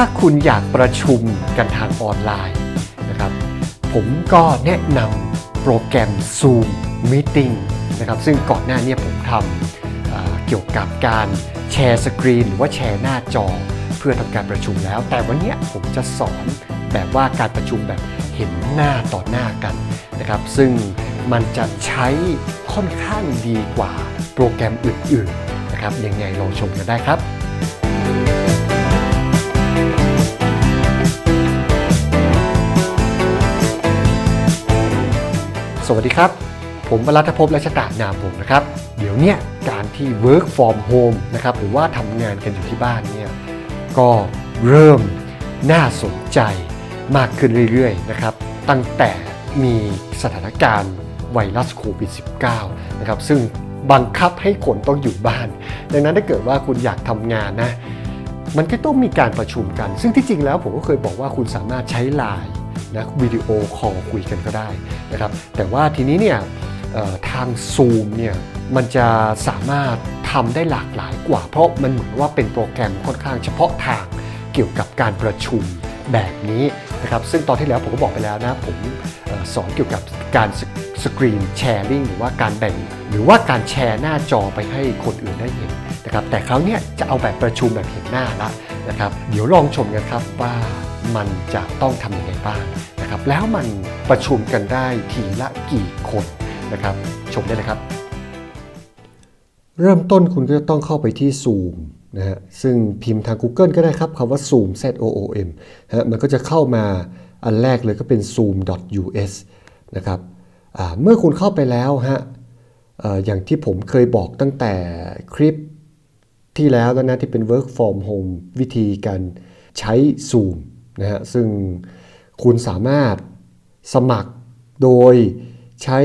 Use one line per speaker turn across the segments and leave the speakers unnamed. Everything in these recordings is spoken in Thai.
ถ้าคุณอยากประชุมกันทางออนไลน์นะครับ ผมก็แนะนำโปรแกรม Zoom Meeting นะครับซึ่งก่อนหน้านี้ผมทำเเกี่ยวกับการแชร์สกรีนหรือว่าแชร์หน้าจอเพื่อทำการประชุมแล้ว แต่วันนี้ผมจะสอนแบบว่าการประชุมแบบเห็นหน้าต่อหน้ากันนะครับ ซึ่งมันจะใช้ค่อนข้างดีกว่าโปรแกรมอื่นๆนะครับยังไงลองชมกันได้ครับ สวัสดีครับ ผมรัตภพและชตานามวงนะครับ เดี๋ยวเนี้ยการที่ work from home นะครับหรือว่าทำงานกันอยู่ที่บ้านเนี่ยก็เริ่มน่าสนใจมากขึ้นเรื่อยๆนะครับ ตั้งแต่มีสถานการณ์ไวรัสโควิด -19 นะครับซึ่งบังคับให้คนต้องอยู่บ้าน ดังนั้นถ้าเกิดว่าคุณอยากทำงานนะมันก็ต้องมีการประชุมกัน ซึ่งที่จริงแล้วผมก็เคยบอกว่าคุณสามารถใช้ไลน์ นะวิดีโอคอลคุยกันก็ได้นะครับแต่ว่าทีนี้เนี่ยทาง Zoom เนี่ยมันจะสามารถทำได้หลากหลายกว่า เพราะมันเหมือนว่าเป็นโปรแกรมค่อนข้างเฉพาะทางเกี่ยวกับการประชุมแบบนี้นะครับซึ่งตอนที่แล้วผมก็บอกไปแล้วนะผมสอนเกี่ยวกับการสกรีนแชร์ลิงหรือว่าการแบ่ง หรือว่าการแชร์หน้าจอไปให้คนอื่นได้เห็นนะครับแต่คราวนี้จะเอาแบบประชุมแบบเห็นหน้าละนะครับ เดี๋ยวลองชมกันครับว่า มันจะต้องทำยังไงบ้างนะครับ แล้วมันประชุมกันได้ทีละกี่คนนะครับ ชมได้เลยครับ เริ่มต้นคุณก็จะต้องเข้าไปที่ Zoom นะฮะซึ่งพิมพ์ทาง Google ก็ได้ครับคำว่า Zoom Z O O M ฮะมันก็จะเข้ามาอันแรกเลยก็เป็น zoom.us นะครับเมื่อคุณเข้าไปแล้วฮะเอ่ออย่างที่ผมเคยบอกตั้งแต่คลิปที่แล้วแล้วนะที่เป็น work from home วิธีการใช้ Zoom นะฮะซึ่งคุณสามารถสมัครโดยใช้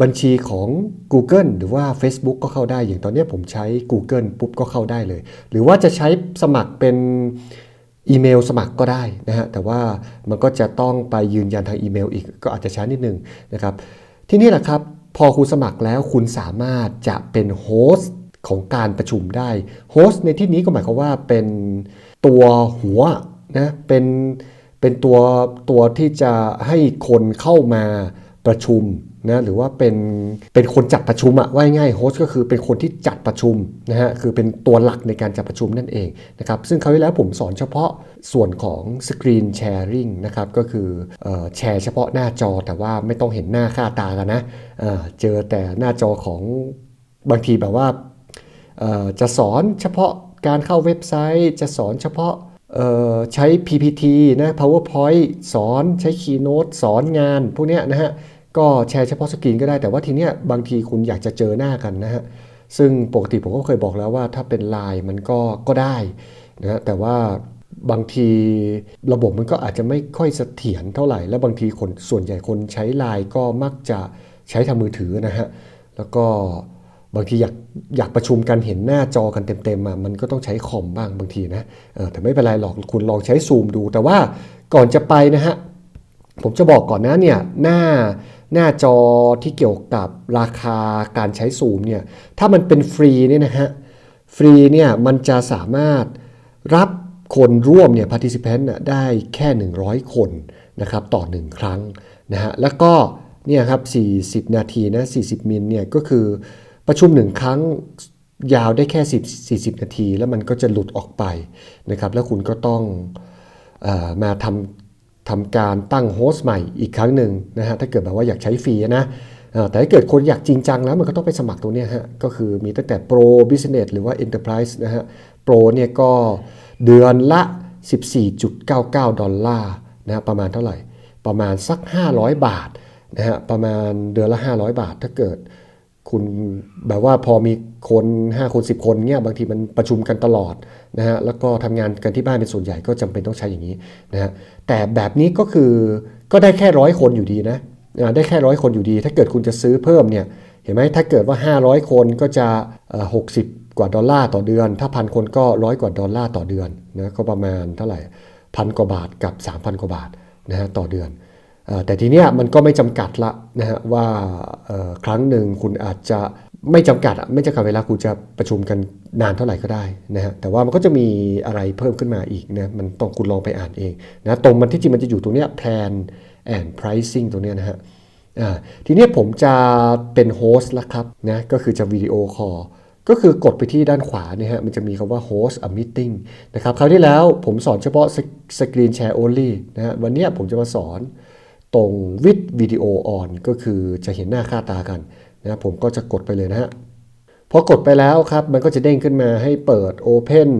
บัญชีของ Google หรือว่า Facebook ก็เข้าได้ อย่างตอนนี้ผมใช้ Google ปุ๊บก็เข้าได้เลย หรือว่าจะใช้สมัครเป็นอีเมลสมัครก็ได้นะฮะ แต่ว่ามันก็จะต้องไปยืนยันทางอีเมลอีก ก็อาจจะช้านิดนึงนะครับ ที่นี่แหละครับ พอคุณสมัครแล้วคุณสามารถจะเป็นโฮสต์ของการประชุมได้ โฮสต์ในที่นี้ก็หมายความว่าเป็นตัวหัว นะเป็นเป็นตัวตัวที่จะให้คนเข้ามาประชุมนะหรือว่าเป็นเป็นคนจัดประชุมอะว่าง่ายโฮสต์ก็คือเป็นคนที่จัดประชุมนะฮะคือเป็นตัวหลักในการจัดประชุมนั่นเองนะครับซึ่งคราวที่แล้วผมสอนเฉพาะส่วนของสกรีนแชร์ริงนะครับก็คือออแชร์เฉพาะหน้าจอแต่ว่าไม่ต้องเห็นหน้าค่าตากันนะเเจอแต่หน้าจอของบางทีแบบว่าจะสอนเฉพาะการเข้าเว็บไซต์ จะสอนเฉพาะ ใช้ PPT นะ PowerPoint สอนใช้ Keynote สอนงาน พวกเนี้ยนะฮะ ก็แชร์เฉพาะสกรีนก็ได้ แต่ว่าทีเนี้ยบางทีคุณอยากจะเจอหน้ากันนะฮะ ซึ่งปกติผมก็เคยบอกแล้วว่าถ้าเป็นไลน์มันก็ก็ได้นะฮะแต่ว่าบางทีระบบมันก็อาจจะไม่ค่อยเสถียรเท่าไหร่ แล้วบางทีคนส่วนใหญ่คนใช้ไลน์ก็มักจะใช้ทางมือถือนะฮะ แล้วก็ บางทีอยากอยากประชุมกันเห็นหน้าจอกันเต็มๆอะมันก็ต้องใช้คอมบ้างบางทีนะแต่ไม่เป็นไรหรอกคุณลองใช้ซูมดู แต่ว่าก่อนจะไปนะฮะผมจะบอกก่อนนะเนี่ยหน้าหน้าจอที่เกี่ยวกับราคาการใช้ซูมเนี่ยถ้ามันเป็นฟรีเนี่ยนะฮะฟรีเนี่ยมันจะสามารถรับคนร่วมเนี่ย participant นะได้แค่ 100 คนนะครับต่อ 1 ครั้งนะฮะแล้วก็เนี่ยครับ 40 นาทีนะ 40 มิลเนี่ยก็คือ ประชุมหนึ่งครั้งยาวได้แค่ 10 40 นาที แล้วมันก็จะหลุดออกไปนะครับ แล้วคุณก็ต้องอมาทำทำการตั้งโฮสต์ใหม่อีกครั้งหนึ่งนะฮะถ้าเกิดแบบว่าอยากใช้ฟรีนะแต่ถ้าเกิดคนอยากจริงจังแล้วมันก็ต้องไปสมัครตรงเนี้ยฮะก็คือมีตั้งแต่ Pro Business หรือว่า Enterprise นะฮะ Pro เนี่ยก็เดือนละ 14.99 ดอลลาร์นะฮะประมาณเท่าไหร่ ประมาณสัก 500 บาทนะฮะประมาณเดือนละ 500 บาทถ้าเกิด คุณแบบว่าพอมีคน5คน10 คนเนี่ยบางทีมันประชุมกันตลอดนะฮะแล้วก็ทำงานกันที่บ้านเป็นส่วนใหญ่ก็จำเป็นต้องใช้อย่างนี้นะฮะแต่แบบนี้ก็คือก็ได้แค่ร้อยคนอยู่ดีนะได้แค่ร้อยคนอยู่ดี ถ้าเกิดคุณจะซื้อเพิ่มเนี่ยเห็นไหมถ้าเกิดว่า 500 คนก็จะ 60 กว่าดอลลาร์ต่อเดือน ถ้าพันคนก็ร้อยกว่าดอลลาร์ต่อเดือนนะก็ประมาณเท่าไหร่พันกว่าบาทกับ 3,000 กว่าบาทนะฮะต่อเดือน แต่ทีเนี้ยมันก็ไม่จำกัดละนะฮะว่าครั้งหนึ่งคุณอาจจะไม่จำกัดไม่จำกัดเวลาคุณจะประชุมกันนานเท่าไหร่ก็ได้นะฮะแต่ว่ามันก็จะมีอะไรเพิ่มขึ้นมาอีกนะมันต้องคุณลองไปอ่านเองนะตรงมันที่จริงมันจะอยู่ตรงเนี้ย plan and pricing ตรงเนี้ยนะฮะทีนี้ผมจะเป็นโฮสต์แล้วครับนะก็คือจะวิดีโอคอลก็คือกดไปที่ด้านขวาเนี่ยฮะมันจะมีคำว่า host a meeting นะครับคราวที่แล้วผมสอนเฉพาะ screen share only นะฮะวันนี้ผมจะมาสอน ตรง with video on ก็คือจะเห็นหน้าค่าตากันนะผมก็จะกดไปเลยนะฮะพอกดไปแล้วครับ มันก็จะเด้งขึ้นมาให้เปิด open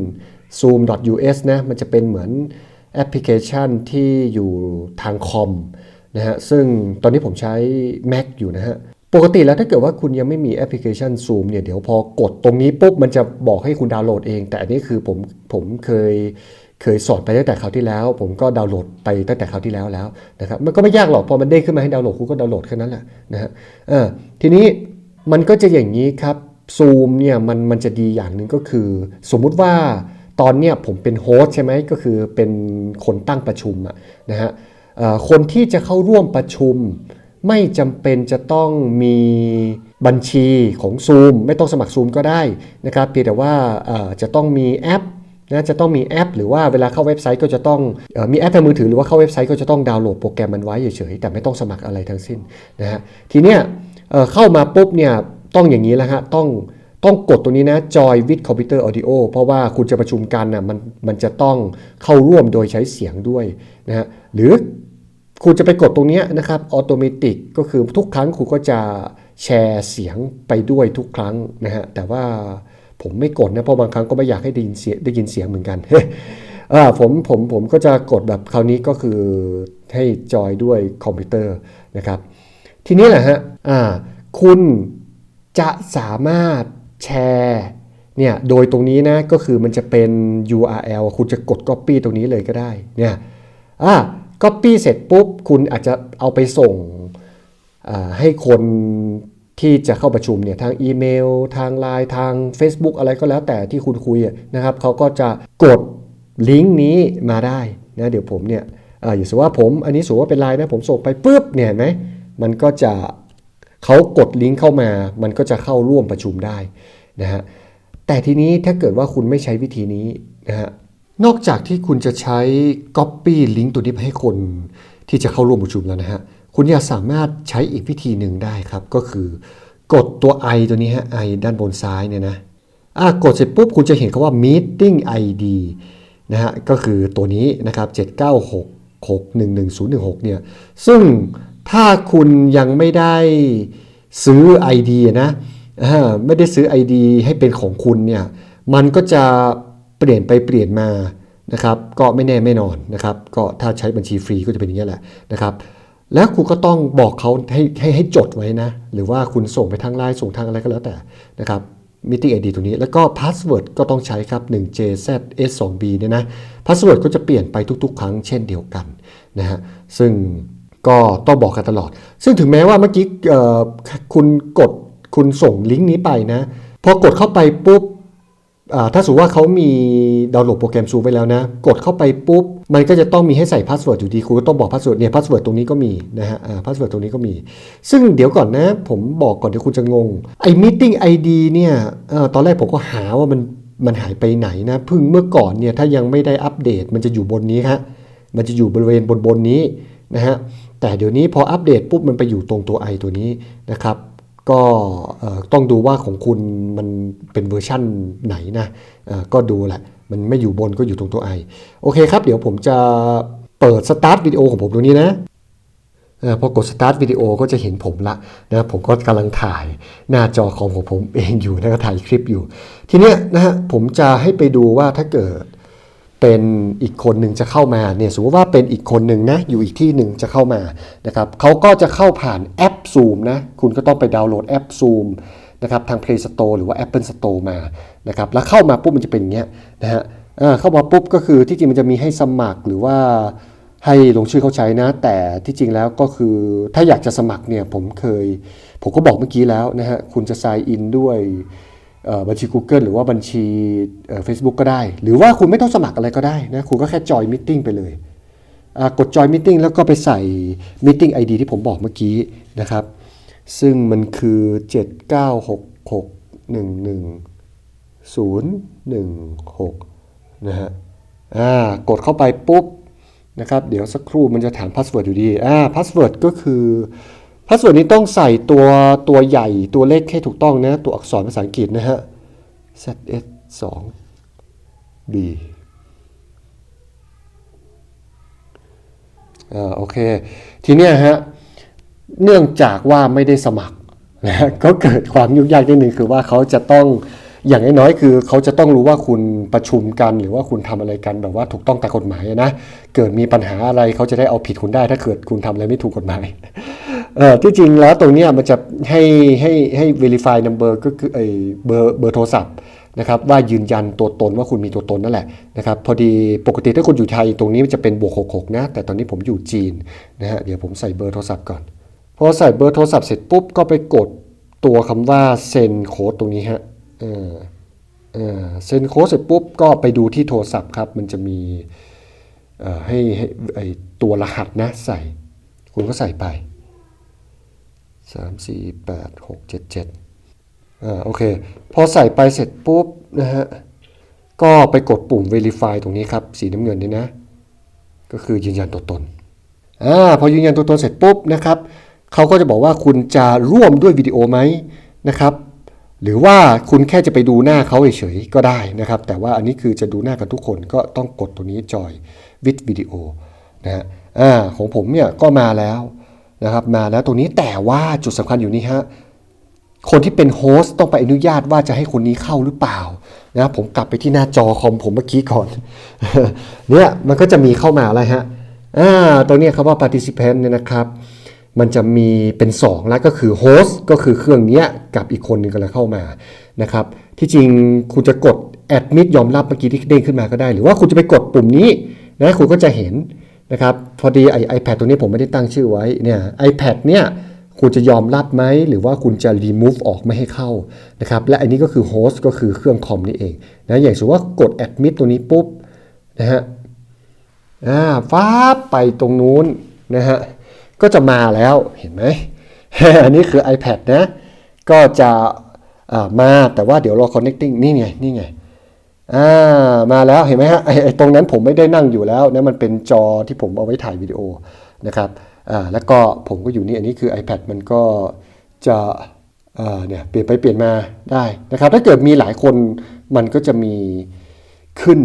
zoom.us นะมันจะเป็นเหมือนแอปพลิเคชันที่อยู่ทางคอมนะฮะซึ่งตอนนี้ผมใช้ Mac อยู่นะฮะปกติแล้วถ้าเกิดว่าคุณยังไม่มีแอปพลิเคชัน Zoom เนี่ยเดี๋ยวพอกดตรงนี้ปุ๊บมันจะบอกให้คุณดาวน์โหลดเอง แต่อันนี้คือผมผมเคย เคยสอนไปตั้งแต่คราวที่แล้ว ผมก็ดาวน์โหลดไปตั้งแต่คราวที่แล้วแล้วนะครับมันก็ไม่ยากหรอกพอมันเด้งขึ้นมาให้ดาวน์โหลดคุณก็ดาวน์โหลดแค่นั้นแหละนะฮะเออทีนี้มันก็จะอย่างนี้ครับ Zoom เนี่ยมันมันจะดีอย่างหนึ่งก็คือ สมมุติว่าตอนเนี้ยผมเป็นโฮสใช่ไหมก็คือเป็นคนตั้งประชุมอะนะฮะคนที่จะเข้าร่วมประชุม ไม่จำเป็นจะต้องมีบัญชีของ Zoom ไม่ต้องสมัคร Zoom ก็ได้นะครับเพียงแต่ว่าจะต้องมีแอป นะจะต้องมีแอป หรือว่าเวลาเข้าเว็บไซต์ก็จะต้องออมีแอปในมือถือหรือว่าเข้าเว็บไซต์ก็จะต้องดาวน์โหลดโปรแกรมมันไว้เฉยๆแต่ไม่ต้องสมัครอะไรทั้งสิ้นนะฮะทีเนี้ยเเข้ามาปุ๊บเนี่ยต้องอย่างนี้แล้วฮะต้องต้องกดตรงนี้นะ Join with Computer Audio เพราะว่าคุณจะประชุมกันนะมันมันจะต้องเข้าร่วมโดยใช้เสียงด้วยนะฮะหรือคุณจะไปกดตรงนี้นะครับออโตเมติกก็คือทุกครั้งคุณก็จะแชร์เสียงไปด้วยทุกครั้งนะฮะแต่ว่า ผมไม่กดนะเพราะบางครั้งก็ไม่อยากให้ได้ยินเสียงได้ยินเสียงเหมือนกันเออผมผมผมก็จะกดแบบคราวนี้ก็คือให้จอยด้วยคอมพิวเตอร์นะครับ ทีนี้แหละฮะอ่าคุณจะสามารถแชร์เนี่ยโดยตรงนี้นะก็คือมันจะเป็น URL คุณจะกด Copy ตรงนี้เลยก็ได้เนี่ยอ่า Copy เสร็จปุ๊บ คุณอาจจะเอาไปส่งให้คน ที่จะเข้าประชุมเนี่ยทางอีเมล ทางไลน์ทาง Facebook อะไรก็แล้วแต่ที่คุณคุยนะครับเขาก็จะกดลิงก์นี้มาได้นะเดี๋ยวผมเนี่ยออย่างสมมติว่าผมอันนี้สมมติว่าเป็นไลน์นะผมส่งไปปุ๊บเนี่ยเห็นไหมมันก็จะเขากดลิงก์เข้ามา มันก็จะเข้าร่วมประชุมได้นะฮะแต่ทีนี้ถ้าเกิดว่าคุณไม่ใช้วิธีนี้นะฮะนอกจากที่คุณจะใช้ Copy ลิงก์ตัวนี้ไปให้คนที่จะเข้าร่วมประชุมแล้วนะฮะ คุณยังสามารถใช้อีกวิธีหนึ่งได้ครับ ก็คือกดตัว i ตัวนี้ฮะ i ด้านบนซ้ายเนี่ยนะอะกดเสร็จปุ๊บคุณจะเห็นคาว่า meeting id นะฮะก็คือตัวนี้นะครับ796611016เนี่ยซึ่งถ้าคุณยังไม่ได้ซื้อ ID นะไม่ได้ซื้อ ID ให้เป็นของคุณเนี่ยมันก็จะเปลี่ยนไปเปลี่ยนมานะครับ ก็ไม่แน่ไม่นอนนะครับ ก็ถ้าใช้บัญชีฟรีก็จะเป็นอย่างนี้แหละนะครับ แล้วคุณก็ต้องบอกเขาให้ให้ให้จดไว้นะ หรือว่าคุณส่งไปทางไลน์ส่งทางอะไรก็แล้วแต่นะครับ Meeting ID ตัวนี้ แล้วก็ Password ก็ต้องใช้ครับ 1JZS2B เนี่ยนะ Password ก็จะเปลี่ยนไปทุกๆ ครั้งเช่นเดียวกันนะฮะซึ่งก็ต้องบอกกันตลอด ซึ่งถึงแม้ว่าเมื่อกี้เอ่อคุณกดคุณส่งลิงก์นี้ไปนะ พอกดเข้าไปปุ๊บ ถ้าสมมติว่าเขามีดาวน์โหลดโปรแกรมซูไปแล้วนะ กดเข้าไปปุ๊บ มันก็จะต้องมีให้ใส่พาสเวิร์ดอยู่ดีคุณก็ต้องบอกพาสเวิร์ดเนี่ยพาสเวิร์ดตรงนี้ก็มีนะฮะอ่าพาสเวิร์ดตรงนี้ก็มี ซึ่งเดี๋ยวก่อนนะ ผมบอกก่อนเดี๋ยวคุณจะงงไอ้ meeting ID เนี่ยอตอนแรกผมก็หาว่ามันมันหายไปไหนนะเพิ่งเมื่อก่อนเนี่ยถ้ายังไม่ได้อัปเดตมันจะอยู่บนนี้ฮะมันจะอยู่บริเวณบนบนนี้นะฮะแต่เดี๋ยวนี้พออัปเดตปุ๊บมันไปอยู่ตรงตัว i ตัวนี้นะครับ ก็ต้องดูว่าของคุณมันเป็นเวอร์ชั่นไหนนะก็ดูแหละ มันไม่อยู่บนก็อยู่ตรงตัว i โอเคครับ เดี๋ยวผมจะเปิดสตาร์ทวิดีโอของผมตรงนี้นะพอกดสตาร์ทวิดีโอก็จะเห็นผมละนะผมก็กำลังถ่ายหน้าจอของผมผมเองอยู่นะก็ถ่ายคลิปอยู่ ทีเนี้ยนะฮะผมจะให้ไปดูว่าถ้าเกิด เป็นอีกคนหนึ่งจะเข้ามาเนี่ยสมมติว่าเป็นอีกคนหนึ่งนะอยู่อีกที่หนึ่งจะเข้ามานะครับเขาก็จะเข้าผ่านแอป Zoom นะคุณก็ต้องไปดาวน์โหลดแอป Zoom นะครับทาง Play Store หรือว่า Apple Store มานะครับแล้วเข้ามาปุ๊บมันจะเป็นอย่างเงี้ยนะฮะเข้ามาปุ๊บก็คือที่จริงมันจะมีให้สมัครหรือว่าให้ลงชื่อเขาใช้นะ แต่ที่จริงแล้วก็คือถ้าอยากจะสมัครเนี่ยผมเคย ผมก็บอกเมื่อกี้แล้วนะฮะคุณจะ sign in ด้วย บัญชี Google หรือว่าบัญชีเฟซบุ๊กก็ได้ หรือว่าคุณไม่ต้องสมัครอะไรก็ได้นะคุณก็แค่จอยมิ g ไปเลยกดจอยมิ g แล้วก็ไปใส่มิ g ID ที่ผมบอกเมื่อกี้นะครับ ซึ่งมันคือ 796 6 1 1 0 1 6 นะฮะอ่ากดเข้าไปปุ๊บนะครับ เดี๋ยวสักครู่มันจะถามพาสเวิร์ดอยู่ดีอ่าพาสเวิร์ดก็คือ พาสเวิร์ดนี้ต้องใส่ตัวตัวใหญ่ตัวเลขให้ถูกต้องนะ ตัวอักษรภาษาอังกฤษนะฮะ ZS 2 B อ่าโอเค ทีเนี้ยฮะ เนื่องจากว่าไม่ได้สมัครนะฮะก็เกิดความยุ่งยากนิดนึงคือว่าเขาจะต้องอย่างน้อยๆคือเขาจะต้องรู้ว่าคุณประชุมกันหรือว่าคุณทำอะไรกันแบบว่าถูกต้องตามกฎหมายนะ เกิดมีปัญหาอะไรเขาจะได้เอาผิดคุณได้ถ้าเกิดคุณทำอะไรไม่ถูกกฎหมาย เออที่จริงแล้วตรงนี้มันจะให้ให้ให้ verify number ก็คือไอ้เบอร์เบอร์โทรศัพท์นะครับว่ายืนยันตัวตนว่าคุณมีตัวตนนั่นแหละนะครับพอดีปกติถ้าคุณอยู่ไทยตรงนี้มันจะเป็นบวก66นะแต่ตอนนี้ผมอยู่จีนนะฮะเดี๋ยวผมใส่เบอร์โทรศัพท์ก่อนพอใส่เบอร์โทรศัพท์เสร็จปุ๊บก็ไปกดตัวคำว่าเซ็นโค้ดตรงนี้ฮะเออเออเซ็นโค้ดเสร็จปุ๊บก็ไปดูที่โทรศัพท์ครับมันจะมีเออให้ให้ไอตัวรหัสนะใส่คุณก็ใส่ไป 3 4 8 6 7 7อ่าโอเค พอใส่ไปเสร็จปุ๊บนะฮะ ก็ไปกดปุ่ม verify ตรงนี้ครับ สีน้ำเงินนี่นะ ก็คือยืนยันตัวตนอ่าพอยืนยันตัวตนเสร็จปุ๊บนะครับเขาก็จะบอกว่าคุณจะร่วมด้วยวิดีโอไหมนะครับ หรือว่าคุณแค่จะไปดูหน้าเขาเฉยๆก็ได้นะครับ แต่ว่าอันนี้คือจะดูหน้ากันทุกคนก็ต้องกดตัวนี้จอยวิดวิดีโอนะฮะอ่าของผมเนี่ยก็มาแล้ว นะครับมาแล้วตรงนี้แต่ว่าจุดสำคัญอยู่นี่ฮะคนที่เป็นโฮสต์ต้องไปอนุญาตว่าจะให้คนนี้เข้าหรือเปล่านะผมกลับไปที่หน้าจอคอมผมเมื่อกี้ก่อนเนี่ยมันก็จะมีเข้ามาอะไรฮะอ่าตรงนี้ยคำว่า participant เนี่ยนะครับมันจะมีเป็น 2 แล้วก็คือ host ก็คือเครื่องนี้กับอีกคนหนึ่งกำลังเข้ามานะครับที่จริงคุณจะกด admit ยอมรับเมื่อกี้ที่เด้งขึ้นมาก็ได้ หรือว่าคุณจะไปกดปุ่มนี้นะคุณก็จะเห็น นะครับพอดีไอ iPad ตัวนี้ผมไม่ได้ตั้งชื่อไว้เนี่ย iPad เนี่ยคุณจะยอมรับไหม หรือว่าคุณจะ remove ออกไม่ให้เข้านะครับและอันนี้ก็คือ host ก็คือเครื่องคอมนี่เองนะอย่างสมมติว่ากด admit ตัวนี้ปุ๊บนะฮะอ่าฟ้าบไปตรงนู้นนะฮะก็จะมาแล้วเห็นไหม อันนี้คือ iPad นะ ก็จะมาแต่ว่าเดี๋ยวรอ connecting นี่ไง นี่ไง อ่ามาแล้วเห็นไหมฮะไอ้ไอตรงนั้นผมไม่ได้นั่งอยู่แล้วนะมันเป็นจอที่ผมเอาไว้ถ่ายวิดีโอนะครับอ่าแล้วก็ผมก็อยู่นี่อันนี้คือ iPad มันก็จะอ่าเนี่ยเปลี่ยนไปเปลี่ยนมาได้นะครับ ถ้าเกิดมีหลายคนมันก็จะมีขึ้น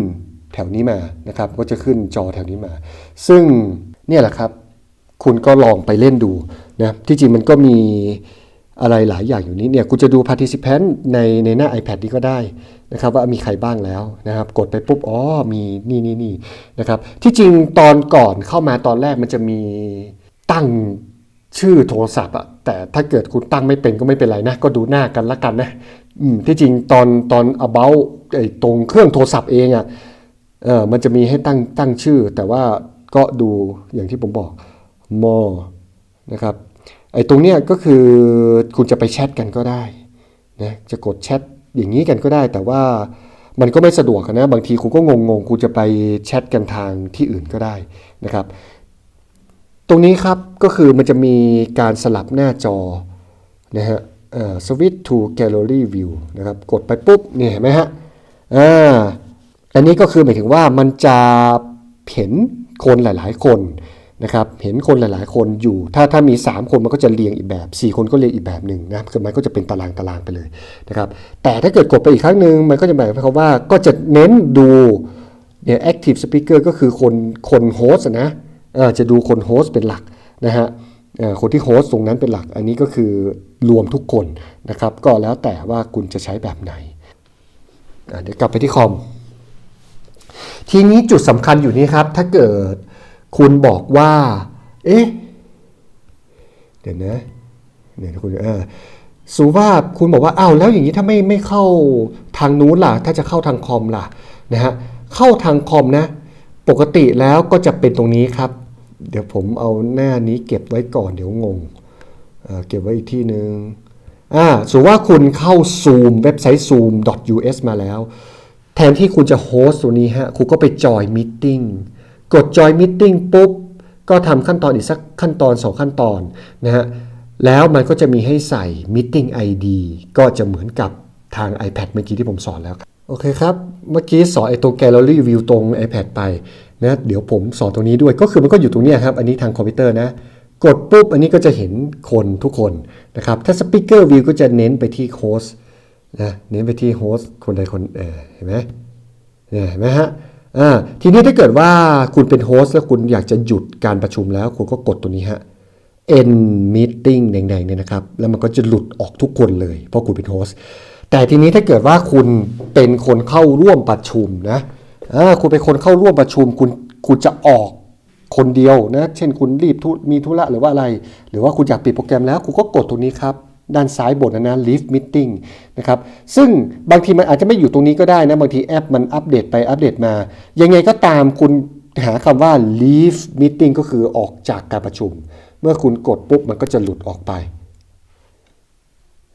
แถวนี้มานะครับ ก็จะขึ้นจอแถวนี้มา ซึ่งเนี่ยแหละครับ คุณก็ลองไปเล่นดูนะที่จริงมันก็มี อะไรหลายอย่างอยู่นี้เนี่ยคุณจะดู participant ในในหน้า iPad นี้ก็ได้นะครับว่ามีใครบ้างแล้วนะครับ กดไปปุ๊บอ๋อมีนี่นี่นี่นะครับที่จริงตอนก่อนเข้ามาตอนแรกมันจะมีตั้งชื่อโทรศัพท์อะแต่ถ้าเกิดคุณตั้งไม่เป็นก็ไม่เป็นไรนะ ก็ดูหน้ากันละกันนะที่จริงตอนตอน about ไอ้ตรงเครื่องโทรศัพท์เองอะเออมันจะมีให้ตั้งตั้งชื่อ แต่ว่าก็ดูอย่างที่ผมบอก more นะครับ ไอ้ตรงเนี้ยก็คือคุณจะไปแชทกันก็ได้นะจะกดแชทอย่างนี้กันก็ได้ แต่ว่ามันก็ไม่สะดวกนะบางทีคุณก็งงๆคุณจะไปแชทกันทางที่อื่นก็ได้นะครับ ตรงนี้ครับก็คือมันจะมีการสลับหน้าจอนะฮะเอ่อ switch to gallery view นะครับกดไปปุ๊บเนี่ยเห็นไหมฮะอ่าอันนี้ก็คือหมายถึงว่ามันจะเห็นคนหลาย ๆ คน นะครับเห็นคนหลาย ๆ คนอยู่ ถ้าถ้ามี 3 คนมันก็จะเรียงอีกแบบ 4 คนก็เรียงอีกแบบหนึ่งนะคือมันก็จะเป็นตารางตารางไปเลยนะครับแต่ถ้าเกิดกดไปอีกครั้งหนึ่งมันก็จะหมายความว่าก็จะเน้นดูเนี่ย active speaker ก็คือคนคนโฮสนะจะดูคนโฮสเป็นหลักนะฮะคนที่โฮสตรงนั้นเป็นหลัก อันนี้ก็คือรวมทุกคนนะครับก็แล้วแต่ว่าคุณจะใช้แบบไหนเดี๋ยวกลับไปที่คอมทีนี้จุดสำคัญอยู่นี้ครับถ้าเกิด คุณบอกว่า เอ๊ะ เดี๋ยวนะเดี๋ยวคุณเออสูว่าคุณบอกว่าอ้าวแล้วอย่างนี้ถ้าไม่ไม่เข้าทางนู้นล่ะ ถ้าจะเข้าทางคอมล่ะนะฮะเข้าทางคอมนะ ปกติแล้วก็จะเป็นตรงนี้ครับ เดี๋ยวผมเอาหน้านี้เก็บไว้ก่อนเดี๋ยวงงเเก็บไว้อีกที่หนึ่งอ่าสมมติว่าคุณเข้า Zoom เว็บไซต์ zoom.us มาแล้ว แทนที่คุณจะโฮสต์ตัวนี้ฮะคุณก็ไปจอยมิ g กดจอยมิ g ปุ๊บ ก็ทำขั้นตอนอีกสักขั้นตอน 2 ขั้นตอนนะฮะแล้วมันก็จะมีให้ใส่ Meeting ID ก็จะเหมือนกับทาง iPad เมื่อกี้ที่ผมสอนแล้วครับโอเคครับ เมื่อกี้สอนไอตัว Gallery View ตรง iPad ไปนะเดี๋ยวผมสอนตรงนี้ด้วยก็คือมันก็อยู่ตรงนี้ครับ อันนี้ทางคอมพิวเตอร์นะ กดปุ๊บ อันนี้ก็จะเห็นคนทุกคนนะครับ ถ้า Speaker View ก็จะเน้นไปที่โฮสต์นะเน้นไปที่โฮสต์คนใดคนเออเห็นไหมเนี่ยเห็นไหมฮะ ทีนี้ถ้าเกิดว่าคุณเป็นโฮสต์แล้วคุณอยากจะหยุดการประชุมแล้ว คุณก็กดตัวนี้ฮะ end meeting แดงๆเนี่ยนะครับ แล้วมันก็จะหลุดออกทุกคนเลย เพราะคุณเป็นโฮสต์แต่ทีนี้ถ้าเกิดว่าคุณเป็นคนเข้าร่วมประชุมนะคุณเป็นคนเข้าร่วมประชุม คุณคุณจะออกคนเดียวนะ เช่นคุณรีบทุมีธุระหรือว่าอะไร หรือว่าคุณอยากปิดโปรแกรมแล้ว คุณก็กดตรงนี้ครับ ด้านซ้ายบนนะนะ leave meeting นะครับ ซึ่งบางทีมันอาจจะไม่อยู่ตรงนี้ก็ได้นะ บางทีแอปมันอัปเดตไปอัปเดตมา ยังไงก็ตามคุณหาคำว่า leave meeting ก็คือออกจากการประชุม เมื่อคุณกดปุ๊บมันก็จะหลุดออกไป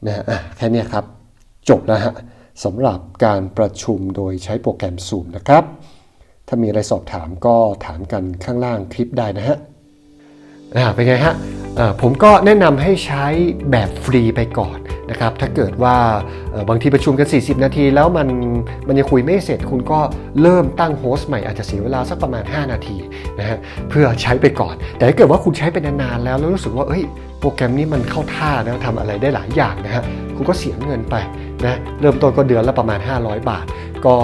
นะฮะอะแค่นี้ครับ จบแล้วฮะสำหรับการประชุมโดยใช้โปรแกรม Zoom นะครับ ถ้ามีอะไรสอบถามก็ถามกันข้างล่างคลิปได้นะฮะ อ่าเป็นไงฮะผมก็แนะนำให้ใช้แบบฟรีไปก่อนนะครับ ถ้าเกิดว่าบางทีประชุมกัน 40 นาที แล้วมันมันยังคุยไม่เสร็จ คุณก็เริ่มตั้งโฮสต์ใหม่อาจจะเสียเวลาสักประมาณ 5 นาทีนะฮะเพื่อใช้ไปก่อน แต่ถ้าเกิดว่าคุณใช้ไปนานๆแล้ว แล้วรู้สึกว่าเอ้ยโปรแกรมนี้มันเข้าท่านะทำอะไรได้หลายอย่างนะฮะคุณก็เสียเงินไปนะเริ่มต้นก็เดือนละประมาณ 500 บาท ก็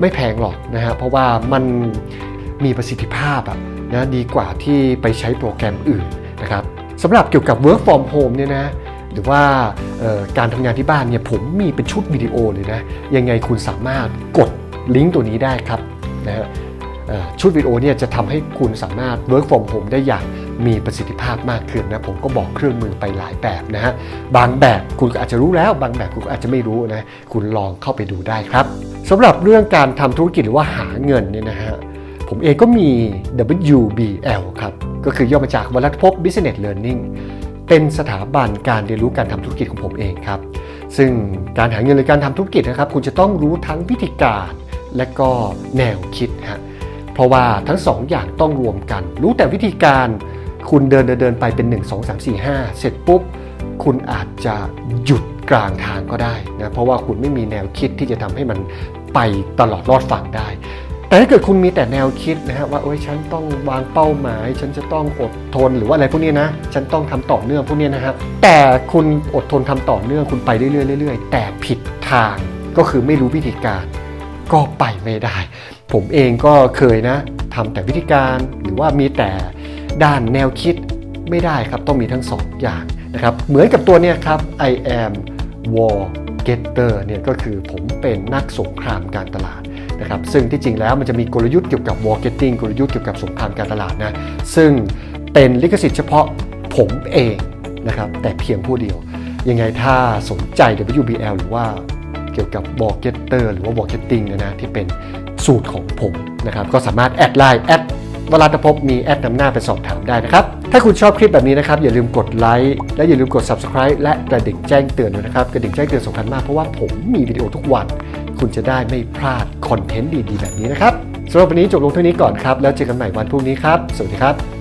ไม่แพงหรอกนะฮะเพราะว่ามันมีประสิทธิภาพอะ นะดีกว่าที่ไปใช้โปรแกรมอื่นนะครับสำหรับเกี่ยวกับ work from home เนี่ยนะหรือว่าการทำงานที่บ้านเนี่ยผมมีเป็นชุดวิดีโอเลยนะยังไงคุณสามารถกดลิงก์ตัวนี้ได้ครับนะฮะชุดวิดีโอเนี่ยจะทำให้คุณสามารถ work from home ได้อย่างมีประสิทธิภาพมากขึ้นนะผมก็บอกเครื่องมือไปหลายแบบนะฮะบางแบบคุณก็อาจจะรู้แล้ว บางแบบคุณก็อาจจะไม่รู้นะคุณลองเข้าไปดูได้ครับสำหรับเรื่องการทำธุรกิจหรือว่าหาเงินเนี่ยนะฮะ ผมเองก็มี WBL ครับ ก็คือย่อมาจากวลัตพบ Business Learning เป็นสถาบันการเรียนรู้การทำธุรกิจของผมเองครับ ซึ่งการหาเงินหรือการทำธุรกิจนะครับ คุณจะต้องรู้ทั้งวิธีการและก็แนวคิดฮะเพราะว่าทั้งสองอย่างต้องรวมกัน รู้แต่วิธีการคุณเดินเดินเดินไปเป็น 1 2 3 4 5 เสร็จปุ๊บ คุณอาจจะหยุดกลางทางก็ได้นะเพราะว่าคุณไม่มีแนวคิดที่จะทำให้มันไปตลอดรอดฝั่งได้ แต่ถ้าเกิดคุณมีแต่แนวคิดนะฮะว่าโอ้ยฉันต้องวางเป้าหมาย ฉันจะต้องอดทนหรือว่าอะไรพวกนี้นะ ฉันต้องทำต่อเนื่องพวกนี้นะฮะแต่คุณอดทนทำต่อเนื่องคุณไปเรื่อยๆเรื่อยๆแต่ผิดทางก็คือไม่รู้วิธีการ ก็ไปไม่ได้ ผมเองก็เคยนะทำแต่วิธีการหรือว่ามีแต่ด้านแนวคิดไม่ได้ครับต้องมีทั้งสองอย่างนะครับเหมือนกับตัวเนี้ยครับ I am war getter เนี่ยก็คือผมเป็นนักสงครามการตลาด นะครับซึ่งที่จริงแล้วมันจะมีกลยุทธ์เกี่ยวกับ war getting กลยุทธ์เกี่ยวกับสงครามการตลาดนะซึ่งเป็นลิขสิทธิ์เฉพาะผมเองนะครับแต่เพียงผู้เดียว ยังไงถ้าสนใจ WBL หรือว่าเกี่ยวกับ w a l k e t t e r หรือว่า w a l k e t t i n g นะนะที่เป็นสูตรของผมนะครับก็สามารถแอดไลน์แอดวราตภพมีแอดนำหน้าไปสอบถามได้นะครับ ถ้าคุณชอบคลิปแบบนี้นะครับ อย่าลืมกดไลค์และอย่าลืมกด Subscribe และกระดิ่งแจ้งเตือนด้วยนะครับ กระดิ่งแจ้งเตือนสำคัญมากเพราะว่าผมมีวิดีโอทุกวัน คุณจะได้ไม่พลาดคอนเทนต์ดีๆ แบบนี้นะครับสำหรับวันนี้จบลงเท่านี้ก่อนครับ แล้วเจอกันใหม่วันพรุ่งนี้ครับ สวัสดีครับ